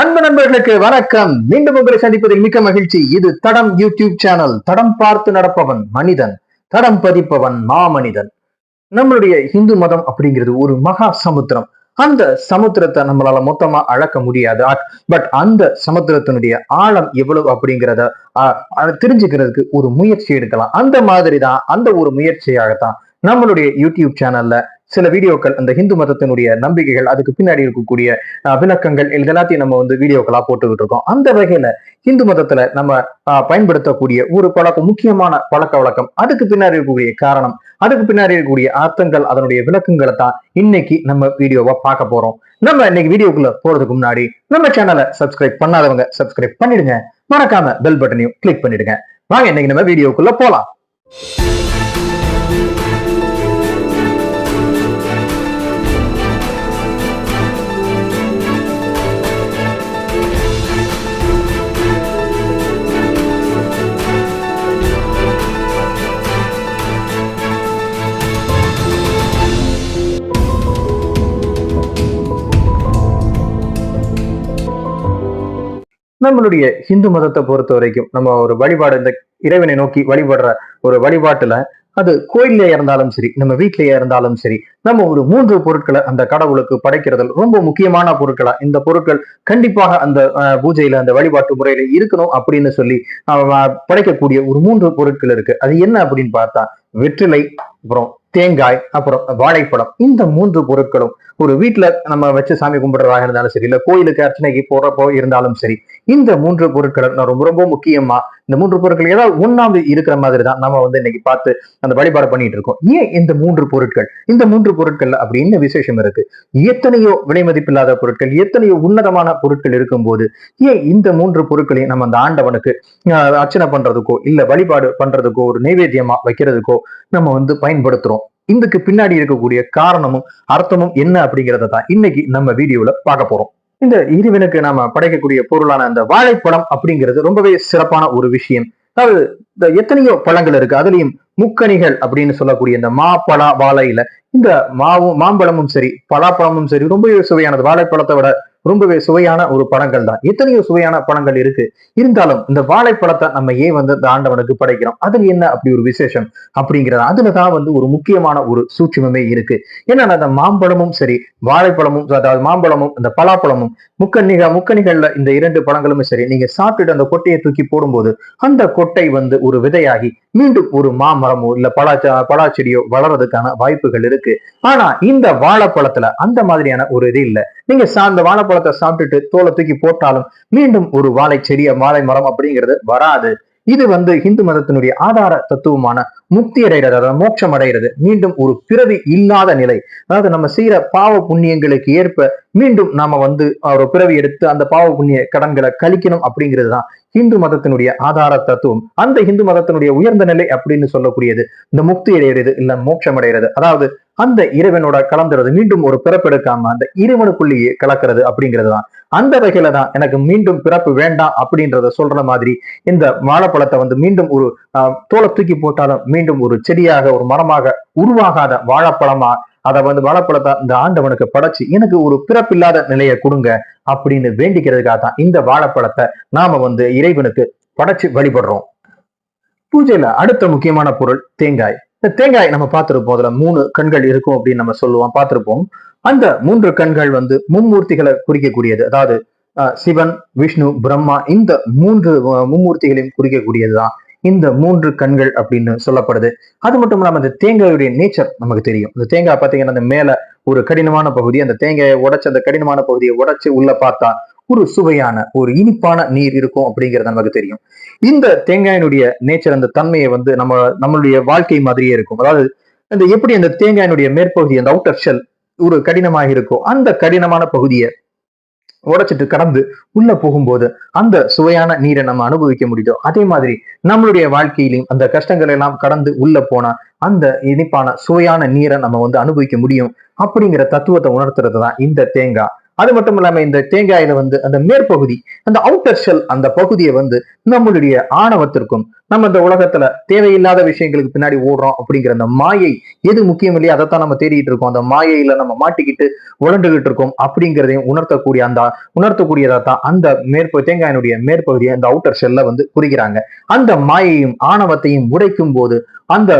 அன்பு நண்பர்களுக்கு வணக்கம். மீண்டும் உங்களை சந்திப்பதில் மிக்க மகிழ்ச்சி. இது தடம் யூடியூப் சேனல். தடம் பார்த்து நடப்பவன் மனிதன். தடம் பதிப்பவன் மாமனிதன். நம்மளுடைய இந்து மதம் அப்படிங்கிறது ஒரு மகா சமுத்திரம். அந்த சமுத்திரத்தை நம்மளால மொத்தமா அழக்க முடியாது. பட் அந்த சமுத்திரத்தினுடைய ஆழம் எவ்வளவு அப்படிங்கிறத ஆஹ், தெரிஞ்சுக்கிறதுக்கு ஒரு முயற்சி எடுக்கலாம். அந்த மாதிரி தான் அந்த ஒரு முயற்சியாகத்தான் நம்மளுடைய யூடியூப் சேனல்ல சில வீடியோக்கள் அந்த ஹிந்து மதத்தினுடைய நம்பிக்கைகள் அதுக்கு பின்னாடி இருக்கக்கூடிய விளக்கங்கள் இது எல்லாத்தையும் நம்ம வந்து வீடியோக்களா போட்டுக்கிட்டு இருக்கோம் அந்த வகையில ஹிந்து மதத்துல நம்ம பயன்படுத்தக்கூடிய ஒரு பழக்கம் முக்கியமான பழக்க வழக்கம் அதுக்கு பின்னாடி இருக்கக்கூடிய காரணம் அதுக்கு பின்னாடி இருக்கக்கூடிய அர்த்தங்கள் அதனுடைய விளக்கங்களை தான் இன்னைக்கு நம்ம வீடியோவா பார்க்க போறோம். நம்ம இன்னைக்கு வீடியோக்குள்ள போறதுக்கு முன்னாடி நம்ம சேனலை சப்ஸ்கிரைப் பண்ணாதவங்க சப்ஸ்கிரைப் பண்ணிடுங்க. மறக்காம பெல் பட்டனையும் கிளிக் பண்ணிடுங்க. வாங்க இன்னைக்கு நம்ம வீடியோக்குள்ள போலாம். நம்மளுடைய ஹிந்து மதத்தை பொறுத்த வரைக்கும் நம்ம ஒரு வழிபாடு இந்த இறைவனை நோக்கி வழிபடுற ஒரு வழிபாட்டுல அது கோயிலே இருந்தாலும் சரி நம்ம வீட்டிலேயே இருந்தாலும் சரி நம்ம ஒரு மூன்று பொருட்களை அந்த கடவுளுக்கு படைக்கிறது ரொம்ப முக்கியமான பொருட்களா இந்த பொருட்கள் கண்டிப்பாக அந்த பூஜையில அந்த வழிபாட்டு முறையில இருக்கணும் அப்படின்னு சொல்லி படைக்கக்கூடிய ஒரு மூன்று பொருட்கள் இருக்கு. அது என்ன அப்படின்னு பார்த்தா வெற்றிலை அப்புறம் தேங்காய் அப்புறம் வாழைப்பழம். இந்த மூன்று பொருட்களும் ஒரு வீட்டுல நம்ம வச்சு சாமி கும்பிடுறதாக இருந்தாலும் சரி இல்ல கோயிலுக்கு அர்ச்சனைக்கு போறப்போ இருந்தாலும் சரி இந்த மூன்று பொருட்களை நான் ரொம்ப ரொம்ப முக்கியமா இந்த மூன்று பொருட்கள் ஏதாவது ஒன்னாவது இருக்கிற மாதிரி தான் நம்ம வந்து இன்னைக்கு பார்த்து அந்த வழிபாடு பண்ணிட்டு இருக்கோம். ஏன் இந்த மூன்று பொருட்கள்? இந்த மூன்று பொருட்கள் அப்படி என்ன விசேஷம் இருக்கு. எத்தனையோ விலை மதிப்பில்லாத பொருட்கள் எத்தனையோ உன்னதமான பொருட்கள் இருக்கும்போது ஏன் இந்த மூன்று பொருட்களையும் நம்ம அந்த ஆண்டவனுக்கு ஆஹ், அர்ச்சனை பண்றதுக்கோ இல்ல வழிபாடு பண்றதுக்கோ ஒரு நைவேத்தியமா வைக்கிறதுக்கோ நம்ம வந்து பயன்படுத்துறோம். இதுக்கு பின்னாடி இருக்கக்கூடிய காரணமும் அர்த்தமும் என்ன அப்படிங்கிறத தான் இன்னைக்கு நம்ம வீடியோல பார்க்க போறோம். இந்த இறைவனுக்கு நாம படைக்கக்கூடிய பொருளான அந்த வாழைப்பழம் அப்படிங்கிறது ரொம்பவே சிறப்பான ஒரு விஷயம். அதாவது இந்த எத்தனையோ பழங்கள் இருக்கு. அதுலயும் முக்கணிகள் அப்படின்னு சொல்லக்கூடிய இந்த மா பலா வாழையில இந்த மாவும் மாம்பழமும் சரி பலாப்பழமும் சரி ரொம்பவே சுவையானது. வாழைப்பழத்தை விட ரொம்பவே சுவையான ஒரு படங்கள் தான் எத்தனையோ சுவையான படங்கள் இருக்கு. இருந்தாலும் இந்த வாழைப்பழத்தை நம்ம ஏன் வந்து இந்த ஆண்டவனுக்கு படைக்கிறோம்? அதுல என்ன அப்படி ஒரு விசேஷம் அப்படிங்கிறது அதுலதான் வந்து ஒரு முக்கியமான ஒரு சூட்சுமமே இருக்கு. ஏன்னா அந்த மாம்பழமும் சரி வாழைப்பழமும் அதாவது மாம்பழமும் இந்த பலாப்பழமும் முக்கணிக முக்கணிகள்ல இந்த இரண்டு பழங்களுமே சரி நீங்க சாப்பிட்டுட்டு அந்த கொட்டையை தூக்கி போடும்போது அந்த கொட்டை வந்து ஒரு விதையாகி மீண்டும் ஒரு மாமரமோ இல்ல பலாச்சா பலாச்செடியோ வளர்றதுக்கான வாய்ப்புகள் இருக்கு. ஆனா இந்த வாழைப்பழத்துல அந்த மாதிரியான ஒரு இது இல்ல. நீங்க அந்த வாழைப்பழம் பழத்தை சாப்பிட்டுட்டு தோலை தூக்கி போட்டாலும் மீண்டும் ஒரு வாழை செடிய வாழை மரம் அப்படிங்கிறது வராது. இது வந்து இந்து மதத்தினுடைய ஆதார தத்துவமான முக்தி அடைகிறது அதாவது மோட்சம் அடைகிறது. மீண்டும் ஒரு பிறவி இல்லாத நிலை. அதாவது நம்ம செய்யற பாவ புண்ணியங்களுக்கு ஏற்ப மீண்டும் நாம வந்து ஒரு பிறவி எடுத்து அந்த பாவ புண்ணிய கடன்களை கழிக்கணும் அப்படிங்கிறது தான் ஹிந்து மதத்தினுடைய ஆதார தத்துவம் அந்த ஹிந்து மதத்தினுடைய உயர்ந்த நிலை அப்படின்னு சொல்லக்கூடியது இந்த முக்தி அடைகிறது இல்ல மோட்சம் அடைகிறது. அதாவது அந்த இறைவனோட கலந்துறது மீண்டும் ஒரு பிறப்பெடுக்காம அந்த இறைவனுக்குள்ளேயே கலக்கிறது அப்படிங்கிறது தான் அந்த வகையில தான் எனக்கு மீண்டும் பிறப்பு வேண்டாம் அப்படின்றத சொல்ற மாதிரி இந்த வாழைப்பழத்தை வந்து மீண்டும் ஒரு தோலை தூக்கி போட்டாலும் மீண்டும் ஒரு செடியாக ஒரு மரமாக உருவாகாத வாழைப்பழமா அதை வந்து வாழைப்பழத்தை இந்த ஆண்டவனுக்கு படைச்சு எனக்கு ஒரு பிறப்பில்லாத நிலையை கொடுங்க அப்படின்னு வேண்டிக்கிறதுக்காக தான் இந்த வாழைப்பழத்தை நாம வந்து இறைவனுக்கு படைச்சு வழிபடுறோம். பூஜையில அடுத்த முக்கியமான பொருள் தேங்காய். இந்த தேங்காய் நம்ம பார்த்திருப்போம். அதுல மூணு கண்கள் இருக்கும் அப்படின்னு நம்ம சொல்லுவோம் பார்த்திருப்போம். அந்த மூன்று கண்கள் வந்து மும்மூர்த்திகளை குறிக்கக்கூடியது. அதாவது சிவன் விஷ்ணு பிரம்மா இந்த மூன்று மும்மூர்த்திகளையும் குறிக்கக்கூடியதுதான். இந்த மூன்று கண்கள் அப்படின்னு சொல்லப்படுது. அது மட்டும் இல்லாமல் அந்த தேங்காயுடைய நேச்சர் நமக்கு தெரியும். இந்த தேங்காய் பார்த்தீங்கன்னா அந்த மேல ஒரு கடினமான பகுதி அந்த தேங்காயை உடைச்சு அந்த கடினமான பகுதியை உடைச்சு உள்ள பார்த்தா ஒரு சுவையான ஒரு இனிப்பான நீர் இருக்கும் அப்படிங்கிறது நமக்கு தெரியும். இந்த தேங்காயினுடைய நேச்சர் அந்த தன்மையை வந்து நம்ம நம்மளுடைய வாழ்க்கை மாதிரியே இருக்கும். அதாவது அந்த எப்படி அந்த தேங்காயினுடைய மேற்பகுதி அந்த அவுட்டர் ஷெல் ஒரு கடினமாக இருக்கும் அந்த கடினமான பகுதியை உடைச்சிட்டு கடந்து உள்ள போகும்போது அந்த சுவையான நீரை நம்ம அனுபவிக்க முடியுதோ அதே மாதிரி நம்மளுடைய வாழ்க்கையிலையும் அந்த கஷ்டங்களை எல்லாம் கடந்து உள்ள போனா அந்த இனிப்பான சுவையான நீரை நம்ம வந்து அனுபவிக்க முடியும் அப்படிங்கிற தத்துவத்தை உணர்த்துறது தான் இந்த தேங்காய். அது மட்டும் இல்லாம இந்த தேங்காயில வந்து அந்த மேற்பகுதி அந்த அவுட்டர் ஷெல் அந்த பகுதியை வந்து நம்மளுடைய ஆணவத்திற்கும் நம்ம இந்த உலகத்துல தேவையில்லாத விஷயங்களுக்கு பின்னாடி ஓடுறோம் அப்படிங்கிற அந்த மாயை எது முக்கியம் இல்லையோ அதைத்தான் நம்ம தேடிட்டு இருக்கோம். அந்த மாயையில நம்ம மாட்டிக்கிட்டு உழண்டுகிட்டு இருக்கோம் அப்படிங்கிறதையும் உணர்த்தக்கூடிய அந்த உணர்த்தக்கூடியதா தான் அந்த மேற்ப தேங்காயினுடைய மேற்பகுதியை அந்த அவுட்டர் ஷெல்ல வந்து குறிக்கிறாங்க. அந்த மாயையும் ஆணவத்தையும் உடைக்கும் போது அந்த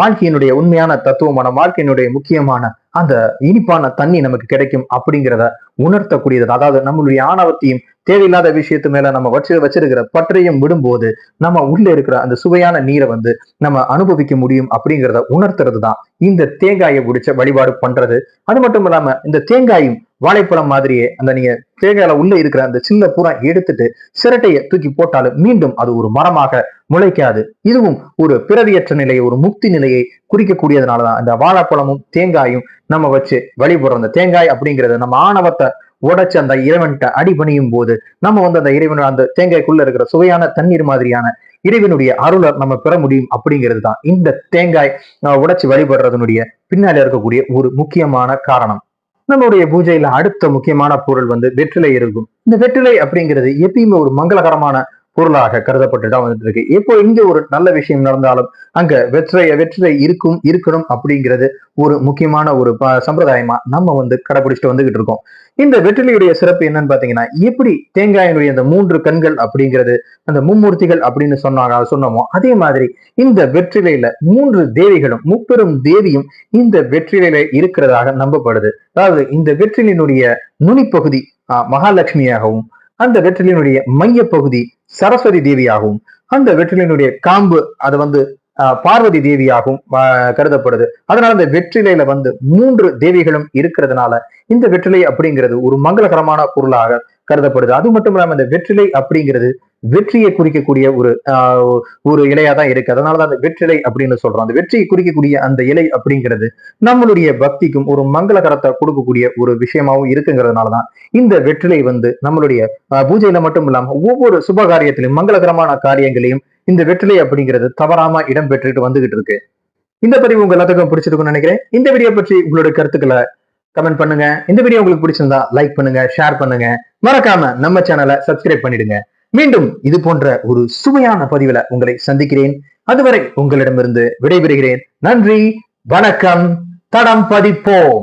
வாழ்க்கையினுடைய உண்மையான தத்துவமான வாழ்க்கையினுடைய முக்கியமான அந்த இனிப்பான தண்ணி நமக்கு கிடைக்கும் அப்படிங்கிறத உணர்த்தக்கூடியது. அதாவது நம்மளுடைய ஆணவத்தையும் தேவையில்லாத விஷயத்து மேல நம்ம வச்சு வச்சிருக்கிற பற்றையும் விடும்போது நம்ம உள்ள இருக்கிற அந்த சுவையான நீரை வந்து நம்ம அனுபவிக்க முடியும் அப்படிங்கிறத உணர்த்துறது தான் இந்த தேங்காயை பிடிச்ச வழிபாடு பண்றது. அது மட்டும் இல்லாம இந்த தேங்காயும் வாழைப்பழம் மாதிரியே அந்த நீங்க தேங்காயில உள்ள இருக்கிற அந்த சின்ன பூரா எடுத்துட்டு சிரட்டையை தூக்கி போட்டாலும் மீண்டும் அது ஒரு மரமாக முளைக்காது. இதுவும் ஒரு பிறவியற்ற நிலையை ஒரு முக்தி நிலையை குறிக்கக்கூடியதுனாலதான். இந்த வாழைப்பழமும் தேங்காயும் நம்ம வச்சு வழிபடுறோம். அந்த தேங்காய் அப்படிங்கிறது நம்ம ஆணவத்தை உடைச்சு அந்த இறைவன்கிட்ட அடிபணியும் போது நம்ம வந்து அந்த இறைவனோட அந்த தேங்காய்க்குள்ள இருக்கிற சுவையான தண்ணீர் மாதிரியான இறைவனுடைய அருளை நம்ம பெற முடியும் அப்படிங்கிறது தான். இந்த தேங்காய் அஹ், உடைச்சு வழிபடுறதனுடைய பின்னாடி இருக்கக்கூடிய ஒரு முக்கியமான காரணம். நம்மளுடைய பூஜையில அடுத்த முக்கியமான பொருள் வந்து வெற்றிலை இருக்கும். இந்த வெற்றிலை அப்படிங்கிறது எப்பயுமே ஒரு மங்களகரமான பொருளாக கருதப்பட்டுதான் வந்துட்டு இருக்கு இப்போ இங்க ஒரு நல்ல விஷயம் நடந்தாலும் அங்க வெற்றிலை வெற்றிலை இருக்கும் இருக்கணும் அப்படிங்கிறது ஒரு முக்கியமான ஒரு ப- சம்பிரதாயமா நம்ம வந்து கடைபிடிச்சிட்டு வந்துகிட்டு இருக்கோம். இந்த வெற்றிலையுடைய சிறப்பு என்னன்னு பாத்தீங்கன்னா எப்படி தேங்காயினுடைய அந்த மூன்று கண்கள் அப்படிங்கிறது அந்த மும்மூர்த்திகள் அப்படின்னு சொன்னாங்க சொன்னோமோ அதே மாதிரி இந்த வெற்றிலையில மூன்று தேவிகளும் முப்பெரும் தேவியும் இந்த வெற்றிலையில இருக்கிறதாக நம்பப்படுது. அதாவது இந்த வெற்றிலினுடைய நுனிப்பகுதி ஆஹ், மகாலட்சுமியாகவும் அந்த வெற்றிலினுடைய மையப்பகுதி சரஸ்வதி தேவியாகவும் அந்த வெற்றிலையினுடைய காம்பு அது வந்து ஆஹ், பார்வதி தேவியாகவும் ஆஹ், கருதப்படுது. அதனால இந்த வெற்றிலையில வந்து மூன்று தேவிகளும் இருக்கிறதுனால இந்த வெற்றிலை அப்படிங்கிறது ஒரு மங்களகரமான பொருளாக கருதப்படுது. அது மட்டும் இல்லாம இந்த வெற்றிலை அப்படிங்கிறது வெற்றியை குறிக்கக்கூடிய ஒரு ஒரு இலையா தான் இருக்கு. அதனாலதான் அந்த வெற்றிலை அப்படின்னு சொல்றோம். அந்த வெற்றியை குறிக்கக்கூடிய அந்த இலை அப்படிங்கிறது நம்மளுடைய பக்திக்கும் ஒரு மங்களகரத்தை கொடுக்கக்கூடிய ஒரு விஷயமாவும் இருக்குங்கிறதுனாலதான் இந்த வெற்றிலை வந்து நம்மளுடைய பூஜையில மட்டும் இல்லாம ஒவ்வொரு சுப காரியத்திலையும் மங்களகரமான காரியங்களையும் இந்த வெற்றிலை அப்படிங்கிறது தவறாம இடம் பெற்றுட்டு வந்துகிட்டு இருக்கு. இந்த பதிவு உங்க எல்லாத்துக்கும் பிடிச்சிருக்கும்னு நினைக்கிறேன். இந்த வீடியோ பற்றி உங்களுடைய கருத்துக்களை கமெண்ட் பண்ணுங்க. இந்த வீடியோ உங்களுக்கு பிடிச்சிருந்தா லைக் பண்ணுங்க ஷேர் பண்ணுங்க. மறக்காம நம்ம சேனலை சப்ஸ்கிரைப் பண்ணிடுங்க. மீண்டும் இது போன்ற ஒரு சுவையான பதிவுல உங்களை சந்திக்கிறேன். அதுவரை உங்களிடமிருந்து விடைபெறுகிறேன். நன்றி வணக்கம் தடம் பதிப்போம்.